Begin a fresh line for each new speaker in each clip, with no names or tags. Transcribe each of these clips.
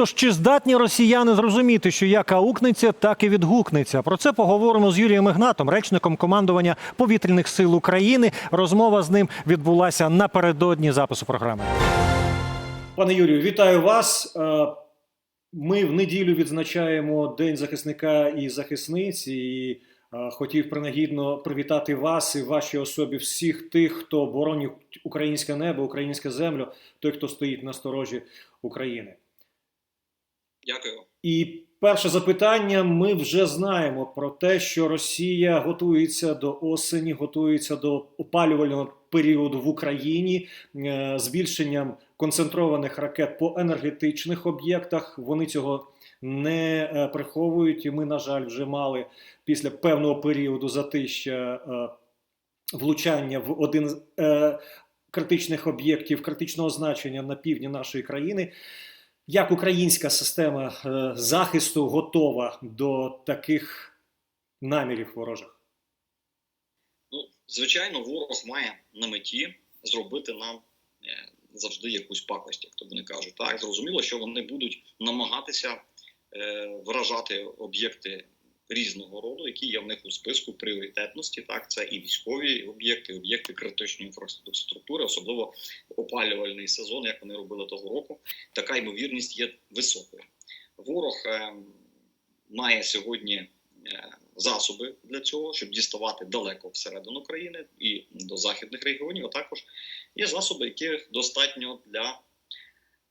Тож чи здатні росіяни зрозуміти, що як аукнеться, так і відгукнеться? Про це поговоримо з Юрієм Ігнатом, речником командування повітряних сил України. Розмова з ним відбулася напередодні запису програми. Пане Юрію, вітаю вас. Е, Ми в неділю відзначаємо День захисника і захисниць. І е, хотів принагідно привітати вас і вашій особі всіх тих, хто боронить українське небо, українську землю, той, хто стоїть на сторожі України.
Дякую.
І перше запитання: ми вже знаємо про те, що Росія готується до осені, готується до опалювального періоду в Україні е, збільшенням концентрованих ракет по енергетичних об'єктах. Вони цього не е, приховують. І ми, на жаль, вже мали після певного періоду затища е, влучання в один критичних об'єктів критичного значення на півдні нашої країни. Як українська система е, захисту готова до таких намірів ворожих?
Ну, звичайно, ворог має на меті зробити нам е, завжди якусь пакость, як то вони кажуть. Так, зрозуміло, що вони будуть намагатися е, вражати об'єкти різного роду, які є в них у списку пріоритетності. Так, це і військові об'єкти, об'єкти критичної інфраструктури, особливо опалювальний сезон, як вони робили того року. Така ймовірність є високою. Ворог е, має сьогодні. е, Засоби для цього, щоб діставати далеко всередину країни і до західних регіонів, а також є засоби, яких достатньо для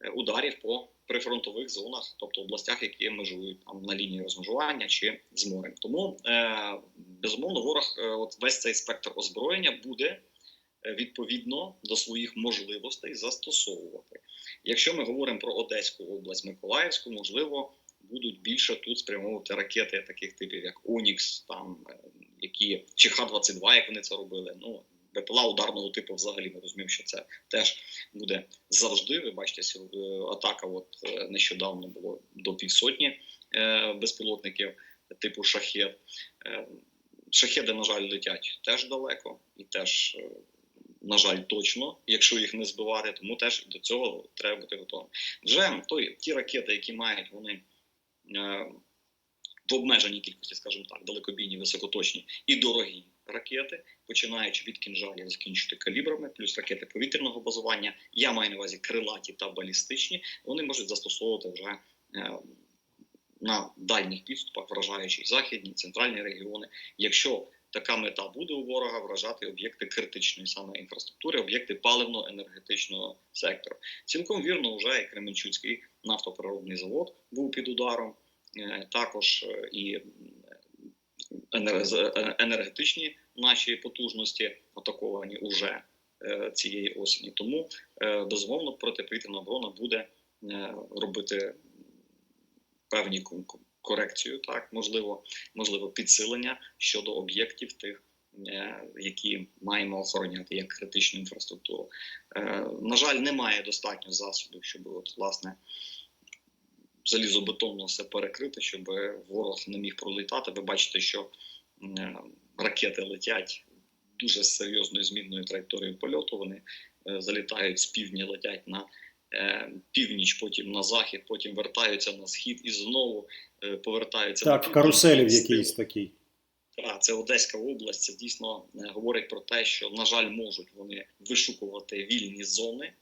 е, ударів по прифронтових зонах, тобто областях, які межують там на лінії розмежування чи з морем. Тому е, безумовно ворог, е, от весь цей спектр озброєння буде е, відповідно до своїх можливостей застосовувати. Якщо ми говоримо про Одеську область, Миколаївську, можливо, будуть більше тут спрямовувати ракети таких типів, як Онікс, там е, які чи Х-22, як вони це робили. Ну БПЛА ударного типу, взагалі ми розуміємо, що це теж буде завжди. Ви бачите, е, атака. От е, нещодавно було до півсотні е, безпілотників типу шахет. Шахеди, на жаль, летять теж далеко і теж. На жаль, точно, якщо їх не збивати, тому теж до цього треба бути готовим. Вже той, ті ракети, які мають вони в обмеженій кількості, скажімо так, далекобійні, високоточні і дорогі ракети, починаючи від кінжалів, закінчити калібрами, плюс ракети повітряного базування. Я маю на увазі крилаті та балістичні. Вони можуть застосовувати вже е, на дальніх підступах, вражаючи західні, центральні регіони. Якщо така мета буде у ворога вражати об'єкти критичної саме інфраструктури, об'єкти паливно-енергетичного сектору. Цілком вірно, вже і Кременчуцький нафтопереробний завод був під ударом. Е, Також е, і енергетичні наші потужності атаковані уже е, цієї осені. Тому е, безумовно протиповітряна оборона буде е, робити певні корекцію, так можливо, можливо, підсилення щодо об'єктів тих. е, Які маємо охороняти як критичну інфраструктуру, Е, на жаль, немає достатньо засобів, щоб от власне залізобетонно все перекрити, щоб ворог не міг пролітати. Ви бачите, що е, ракети летять дуже з серйозною змінною траєкторією польоту. Вони е, залітають з півдня, летять на е, північ, потім на захід, потім вертаються на схід і знову повертаються на
Так,
південь.
каруселі в якійсь такій.
Так, це Одеська область. Це дійсно говорить про те, що на жаль можуть вони вишукувати вільні зони,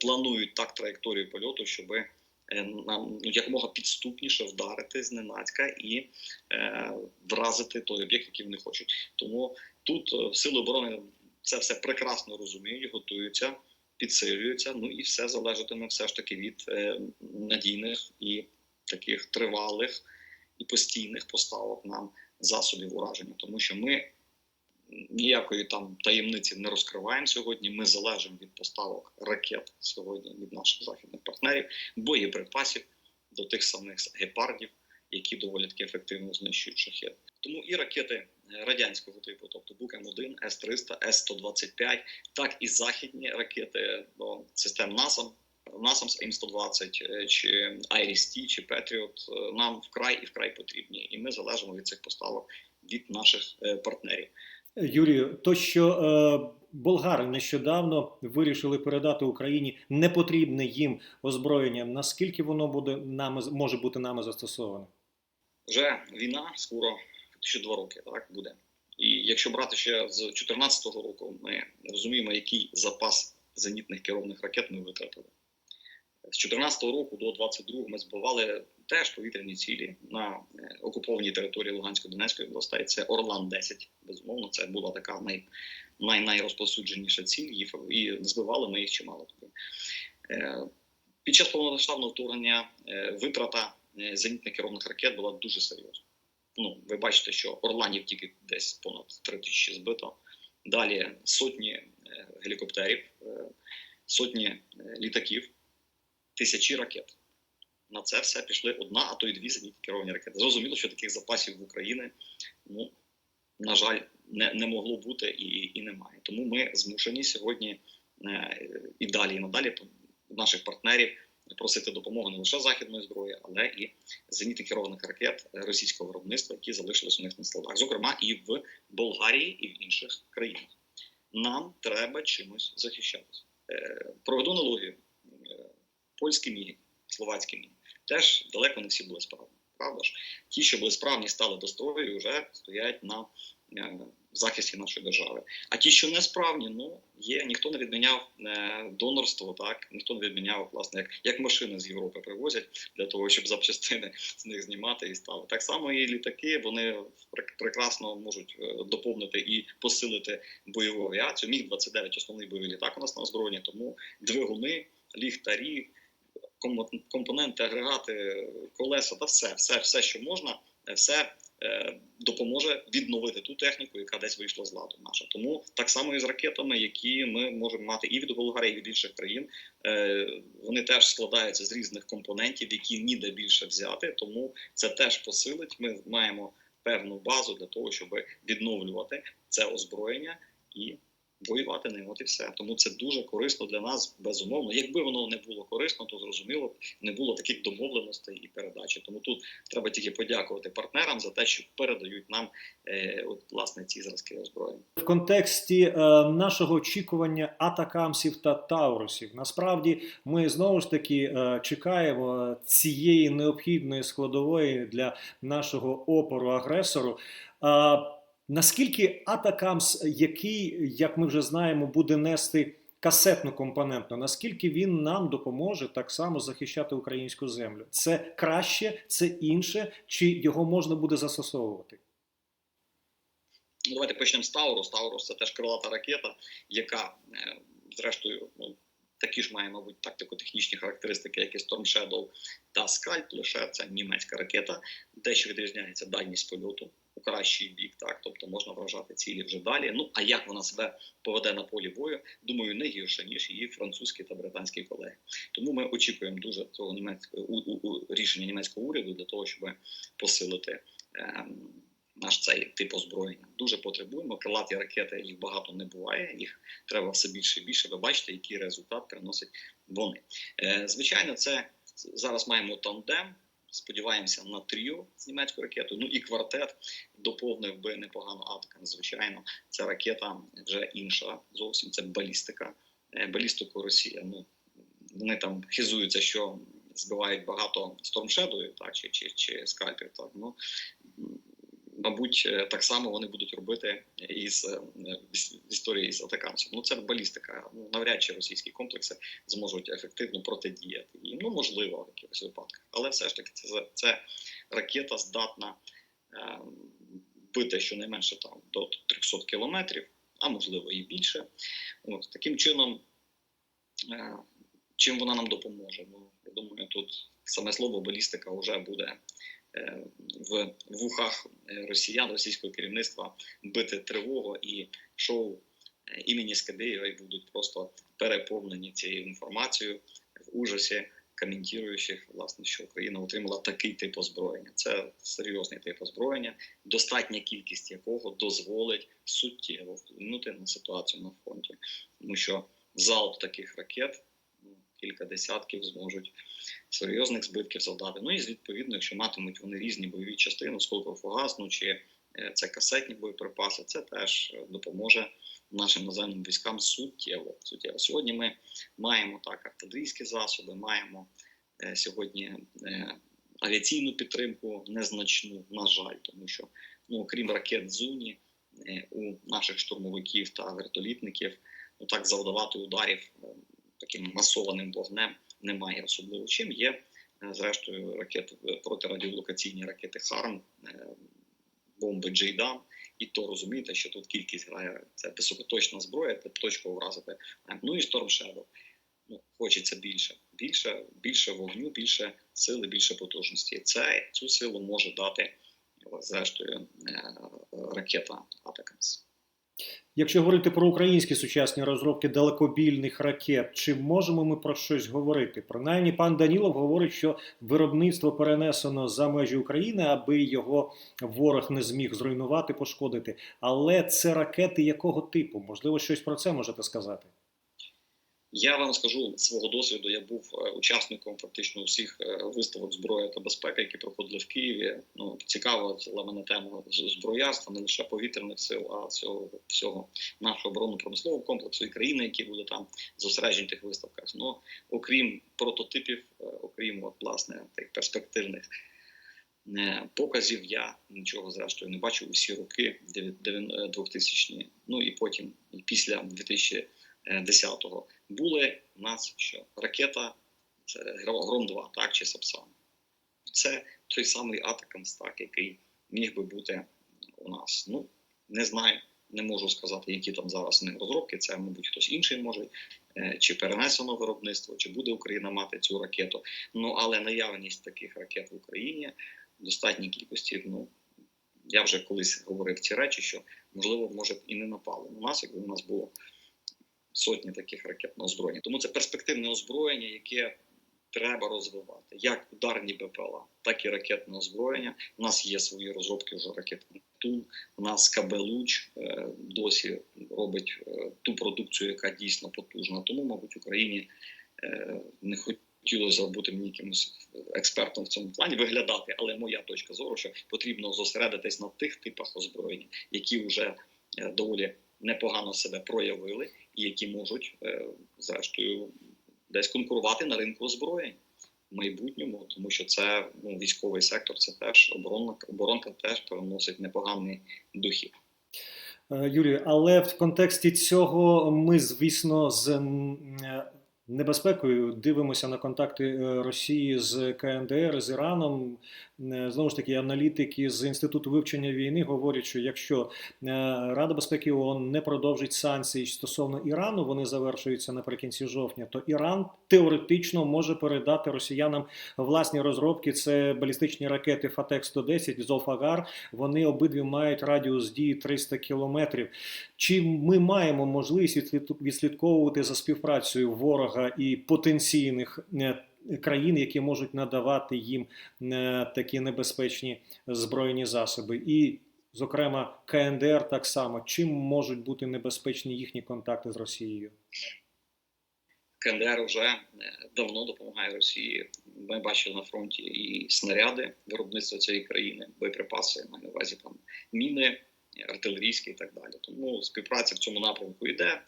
планують так траєкторію польоту, щоб нам ну, якомога підступніше вдарити зненацька і е, вразити той об'єкт, який вони хочуть. Тому тут е, сили оборони це все прекрасно розуміють, готуються, підсилюються. Ну і все залежатиме все ж таки від е, надійних і таких тривалих і постійних поставок нам засобів ураження, тому що ми ніякої там таємниці не розкриваємо сьогодні. Ми залежимо від поставок ракет сьогодні від наших західних партнерів, боєприпасів до тих самих гепардів, які доволі таки ефективно знищують шахет. Тому і ракети радянського типу, тобто Бук-М1, С-300, С-125, так і західні ракети до систем НАСАМ, NASAMS AIM-120 е, чи IRIS-T, чи Patriot е, нам вкрай і вкрай потрібні, і ми залежимо від цих поставок від наших е, партнерів.
Юрію, то що е, болгари нещодавно вирішили передати Україні непотрібне їм озброєння. Наскільки воно буде нами може бути нами застосоване?
Вже війна скоро ще два роки так буде. І якщо брати ще з 2014 року, ми розуміємо, який запас зенітних керованих ракет ми витратили. З 2014 року до 2022 ми збивали теж повітряні цілі на е, окупованій території Луганської Донецької областей. Це Орлан 10 Безумовно, це була така най, най, найрозповсюдженіша ціль. І збивали ми їх чимало. Е, Під час повномасштабного вторгнення е, витрата зенітних керованих ракет була дуже серйозна. Ну, ви бачите, що Орланів тільки десь понад 3 тисячі збито. Далі сотні гелікоптерів, сотні літаків, тисячі ракет. На це все пішли одна, а то й дві зенітні керовані ракети. Зрозуміло, що таких запасів в Україні, ну, на жаль, не, не могло бути і, і немає. Тому ми змушені сьогодні е, і далі, і надалі наших партнерів просити допомоги не лише західної зброї, але і зенітно керованих ракет російського виробництва, які залишились у них на складах, зокрема і в Болгарії, і в інших країнах. Нам треба чимось захищатися. Е, Проведу аналогію. Польські міги, словацькі міги теж далеко не всі були справні. Правда ж? Ті, що були справні, стали до строю і вже стоять на е, захисті нашої держави. А ті, що не справні, ну є, ніхто не відміняв е, донорство, так ніхто не відміняв, власне, як, як машини з Європи привозять для того, щоб запчастини з них знімати і ставити. Так само і літаки вони пр- прекрасно можуть е, доповнити і посилити бойову авіацію. Міг 29 основний бойовий літак у нас на озброєнні, тому двигуни, ліхтарі, компоненти, агрегати, колеса та все, все, все, що можна, е, все е, допоможе відновити ту техніку, яка десь вийшла з ладу наша. Тому так само і з ракетами, які ми можемо мати і від Болгарії, і від інших країн. Е, вони теж складаються з різних компонентів, які ніде більше взяти. Тому це теж посилить. Ми маємо певну базу для того, щоб відновлювати це озброєння і воювати ним. От і все. Тому це дуже корисно для нас, безумовно. Якби воно не було корисно, то зрозуміло б не було таких домовленостей і передачі. Тому тут треба тільки подякувати партнерам за те, що передають нам е, от власне ці зразки озброєння.
В контексті е, нашого очікування атакамсів та таурусів. Насправді ми знову ж таки е, чекаємо цієї необхідної складової для нашого опору агресору. Е, наскільки атакамс, який, як ми вже знаємо, буде нести касетну компонентну, наскільки він нам допоможе так само захищати українську землю? Це краще, це інше, чи його можна буде застосовувати?
Ну, давайте почнемо з Таурус. Таурус це теж крилата ракета, яка, е, зрештою, ну, такі ж має, мабуть, тактико-технічні характеристики, як і Storm Shadow та Скальп, лише це німецька ракета, дещо відрізняється дальність польоту у кращий бік, так, тобто можна вражати цілі вже далі. Ну, а як вона себе поведе на полі бою, думаю, не гірше, ніж її французькі та британські колеги. Тому ми очікуємо дуже цього німецького у, у, у, рішення німецького уряду для того, щоб посилити. Ем, наш цей тип озброєння. Дуже потребуємо. Крилаті ракети їх багато не буває, їх треба все більше і більше. Ви бачите, який результат приносять вони. Е, звичайно, це зараз маємо тандем. Сподіваємося на тріо з німецькою ракетою. Ну і квартет доповнив би непогано атакам. Звичайно, ця ракета вже інша. Зовсім це балістика. Е, балістику Росія. Ну вони там хизуються, що збивають багато стормшедою, так чи чи, чи скальпів. Так ну мабуть, е, так само вони будуть робити із е, історії з атакамсом. Ну це балістика. Ну навряд чи російські комплекси зможуть ефективно протидіяти їм. Ну можливо, в якихось випадках, але все ж таки це, це ракета здатна е, бити щонайменше там до 300 кілометрів, а можливо і більше. От таким чином. Е, Чим вона нам допоможе? Ну, я думаю, тут саме слово балістика вже буде в вухах росіян, російського керівництва бити тривогу і шоу е, імені Скабєєва будуть просто переповнені цією інформацією в ужасі коментуючих, власне, що Україна отримала такий тип озброєння. Це серйозний тип озброєння, достатня кількість якого дозволить суттєво вплинути на ситуацію на фронті, тому що залп таких ракет кілька десятків зможуть серйозних збитків завдати. Ну і відповідно, якщо матимуть вони різні бойові частини, сколково фугасну чи це касетні боєприпаси, це теж допоможе нашим наземним військам суттєво. суттєво. Сьогодні ми маємо так артилерійські засоби, маємо е, сьогодні е, авіаційну підтримку незначну, на жаль, тому що ну, окрім ракет Зуні, е, у наших штурмовиків та вертолітників, ну так завдавати ударів е, таким масованим вогнем немає особливо чим. Є е, зрештою ракети е, протирадіолокаційні ракети Харм, е, бомби Джейдан. І то розумієте, що тут кількість грає це високоточна зброя, точково вразити. Ну і Storm Shadow. Ну, хочеться більше, більше, більше вогню, більше сили, більше потужності. Це цю силу може дати зрештою ракета Атакамс.
Якщо говорити про українські сучасні розробки далекобільних ракет, чи можемо ми про щось говорити? Принаймні, пан Данілов говорить, що виробництво перенесено за межі України, аби його ворог не зміг зруйнувати, пошкодити. Але це ракети якого типу? Можливо, щось про це можете сказати?
Я вам скажу свого досвіду. Я був е, учасником фактично усіх е, виставок зброї та безпеки, які проходили в Києві. Ну цікава для мене тема зброярства, не лише повітряних сил, а всього всього нашого оборонно-промислового комплексу і країни, які були там зосереджені в тих виставках. Ну окрім прототипів, е, окрім от, власне тих перспективних. Показів я нічого зрештою не бачив усі роки 2000-ні, ну і потім і після 2010-го були у нас що ракета Гром 2 так чи Сапсан. Це той самий Атакамс, так, який міг би бути у нас. Ну не знаю, не можу сказати, які там зараз не розробки. Це, мабуть, хтось інший може, е, чи перенесено виробництво, чи буде Україна мати цю ракету. Ну але наявність таких ракет в Україні в достатній кількості. Ну я вже колись говорив ці речі, що можливо, може б і не напали на нас, якби у нас було сотні таких ракет на озброєння. Тому це перспективне озброєння, яке треба розвивати, як ударні БПЛА, так і ракетне озброєння. У нас є свої розробки вже ракет Нептун. У нас КБ «Луч» е, досі робить е, ту продукцію, яка дійсно потужна. Тому, мабуть, Україні е, не хотілося бути мені якимось експертом в цьому плані виглядати, але моя точка зору, що потрібно зосередитись на тих типах озброєння, які вже доволі непогано себе проявили і які можуть, е, зрештою, десь конкурувати на ринку озброєнь в майбутньому, тому що це ну, військовий сектор, це теж оборонна оборонка теж переносить непоганий дохід.
Е, Юрію, але в контексті цього ми, звісно, з е, небезпекою дивимося на контакти е, Росії з КНДР, з Іраном. Е, Знову ж таки, аналітики з інституту вивчення війни говорять, що якщо е, Рада безпеки ООН не продовжить санкції стосовно Ірану, вони завершуються наприкінці жовтня, то Іран теоретично може передати росіянам власні розробки. Це балістичні ракети Фатек 110 Золфагар. Вони обидві мають радіус дії 300 кілометрів. Чи ми маємо можливість відслідковувати за співпрацею ворога і потенційних е, країн, які можуть надавати їм е, такі небезпечні збройні засоби? І, зокрема, КНДР так само. Чим можуть бути небезпечні їхні контакти з Росією?
КНДР вже е, давно допомагає Росії. Ми бачили на фронті і снаряди виробництва цієї країни, боєприпаси маю на увазі там міни. Артилерійські і так далі. Тому співпраця в цьому напрямку йде.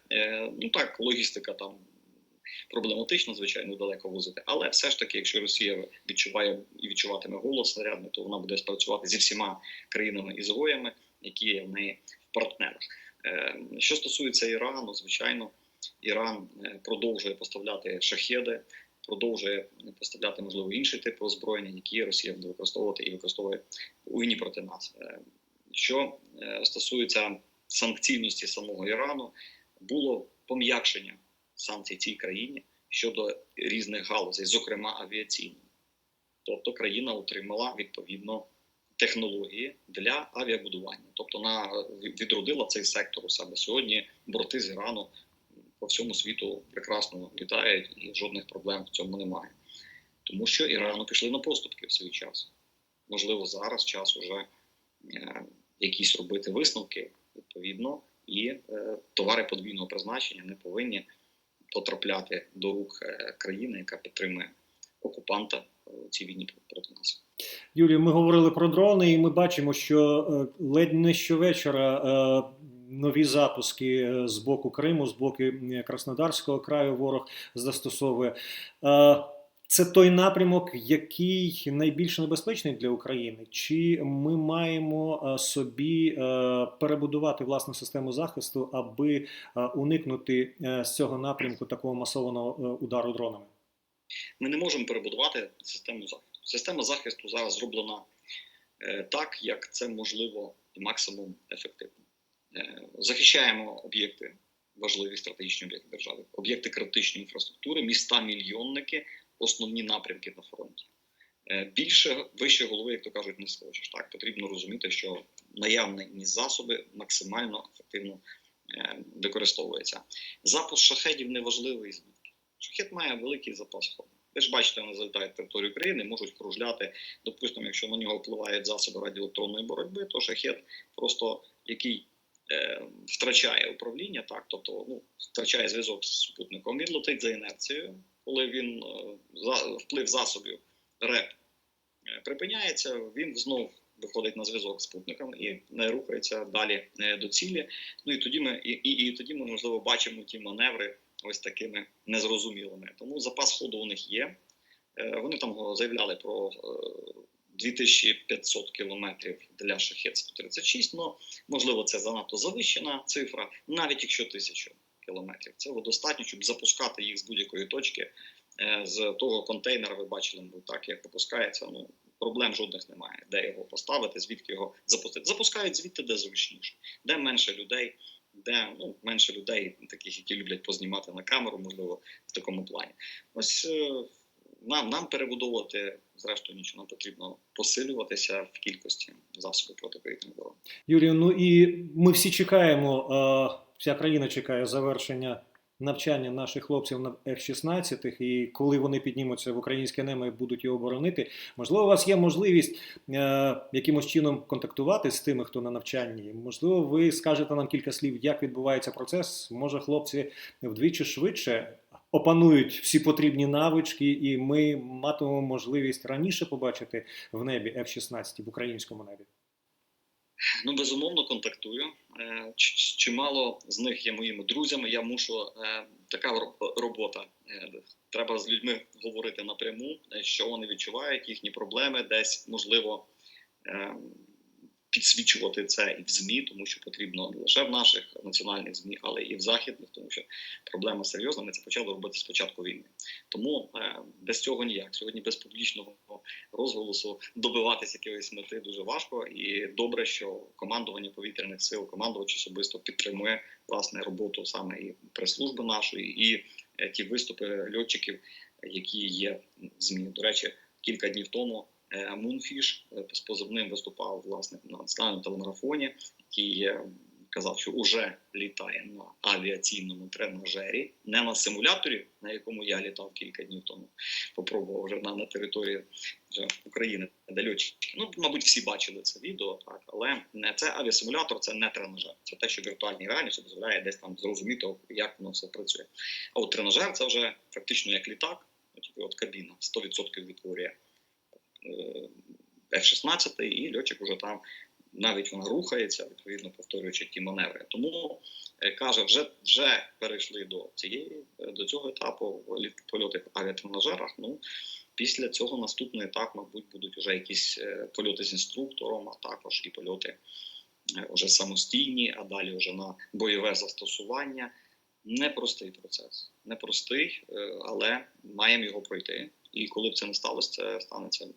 Ну так, логістика там проблематично, звичайно, далеко возити. Але все ж таки, якщо Росія відчуває і відчуватиме голос снарядний, то вона буде спрацювати зі всіма країнами ізгоями, які є в неї в партнерах. Е, що стосується Ірану, звичайно, Іран е, продовжує поставляти шахеди, продовжує поставляти можливо інші типи озброєння, які Росія буде використовувати і використовує у війні проти нас. Е, Що стосується санкційності самого Ірану, було пом'якшення санкцій цій країні щодо різних галузей, зокрема авіаційної. Тобто країна отримала відповідно технології для авіабудування, тобто вона відродила цей сектор у себе сьогодні. Борти з Ірану по всьому світу прекрасно літають і жодних проблем в цьому немає. Тому що Ірану пішли на поступки в свій час. Можливо, зараз час уже е, якісь робити висновки відповідно, і е, товари подвійного призначення не повинні потрапляти до рук е, країни, яка підтримує окупанта у цій війні проти нас.
Юрію, ми говорили про дрони, і ми бачимо, що е, ледь не щовечора е, нові запуски е, з боку Криму, з боку е, Краснодарського краю ворог застосовує. Це той напрямок, який найбільш небезпечний для України, чи ми маємо е, собі е, перебудувати власну систему захисту, аби е, уникнути з цього напрямку такого масованого удару дронами?
Ми не можемо перебудувати систему захисту. Система захисту зараз зроблена так, як це можливо і максимум ефективно. Захищаємо об'єкти, важливі стратегічні об'єкти держави, об'єкти критичної інфраструктури, міста, мільйонники, основні напрямки на фронті. Е, більше вище голови, як то кажуть, не схочеш. Так потрібно розуміти, що наявні засоби максимально ефективно е, використовуються. Запуск шахедів неважливий звідки. Шахет має великий запас ходу. Ви ж бачите, вони залітають територію України, можуть кружляти. Допустимо, якщо на нього впливають засоби радіоелектронної боротьби, то шахет просто який е, втрачає управління, так, тобто ну, втрачає зв'язок з супутником, він летить за інерцією, коли він е, вплив засобів РЕП е, припиняється, він знов виходить на зв'язок з спутником і не рухається далі до цілі. Ну і тоді ми і, і, і тоді ми можливо бачимо ті маневри ось такими незрозумілими. Тому запас ходу у них є. Е, Вони там заявляли про е, 2500 кілометрів для шахет 136 але можливо це занадто завищена цифра, навіть якщо 1000 кілометрів. Цього достатньо, щоб запускати їх з будь-якої точки. Е, З того контейнера ви бачили, ну, так як випускається. Ну проблем жодних немає. Де його поставити, звідки його запустити. Запускають звідти, де зручніше, де менше людей, де ну менше людей, таких, які люблять познімати на камеру, можливо, в такому плані. Ось е, нам, нам перебудовувати зрештою нічого нам потрібно посилюватися в кількості засобів протиповітряної оборони.
Юрію, ну і ми всі чекаємо, е, вся країна чекає завершення навчання наших хлопців на F-16, і коли вони піднімуться в українське небо і будуть його боронити, можливо, у вас є можливість е, якимось чином контактувати з тими, хто на навчанні. Можливо, ви скажете нам кілька слів, як відбувається процес. Може, хлопці вдвічі швидше опанують всі потрібні навички, і ми матимемо можливість раніше побачити в небі F-16 в українському небі.
Ну, безумовно, контактую. Е, Чимало з них є моїми друзями. Я мушу е, така робота. Е, Треба з людьми говорити напряму, що вони відчувають, їхні проблеми, десь можливо е, підсвічувати це і в ЗМІ, тому що потрібно не лише в наших національних ЗМІ, але і в західних, тому що проблема серйозна. Ми це почали робити з початку війни. Тому е, без цього ніяк. Сьогодні без публічного розголосу добиватися якоїсь мети дуже важко. І добре, що командування повітряних сил, командувач особисто підтримує власне роботу саме і прес-служби нашої, і е, ті виступи льотчиків, які є в ЗМІ. До речі, кілька днів тому Мунфіш е, з позивним виступав власне на національному телемарафоні, який е, казав, що вже літає на авіаційному тренажері, не на симуляторі, на якому я літав кілька днів тому. Попробував вже на, на території вже України, де льотчики. Ну, мабуть, всі бачили це відео, так, але не це авіасимулятор, це не тренажер. Це те, що віртуальній реальності дозволяє десь там зрозуміти, як воно все працює. А от тренажер це вже фактично як літак, тільки от кабіна 100% відтворює е, F-16, і льотчик уже там навіть вона рухається, відповідно повторюючи ті маневри. Тому е, каже, вже вже перейшли до цієї е, до цього етапу польоти в авіатренажерах. Ну після цього наступний етап, мабуть, будуть вже якісь е, польоти з інструктором, а також і польоти е, вже самостійні, а далі вже на бойове застосування. Непростий процес, непростий, е, але маємо його пройти. І коли б це не сталося, це станеться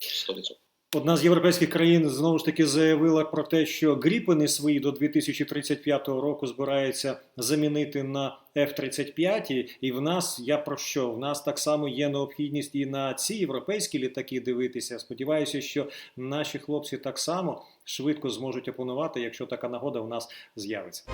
100%.
Одна з європейських країн знову ж таки заявила про те, що гріпени свої до 2035 року збираються замінити на F-35. І в нас я про що? В нас так само є необхідність і на ці європейські літаки дивитися. Сподіваюся, що наші хлопці так само швидко зможуть опанувати, якщо така нагода у нас з'явиться.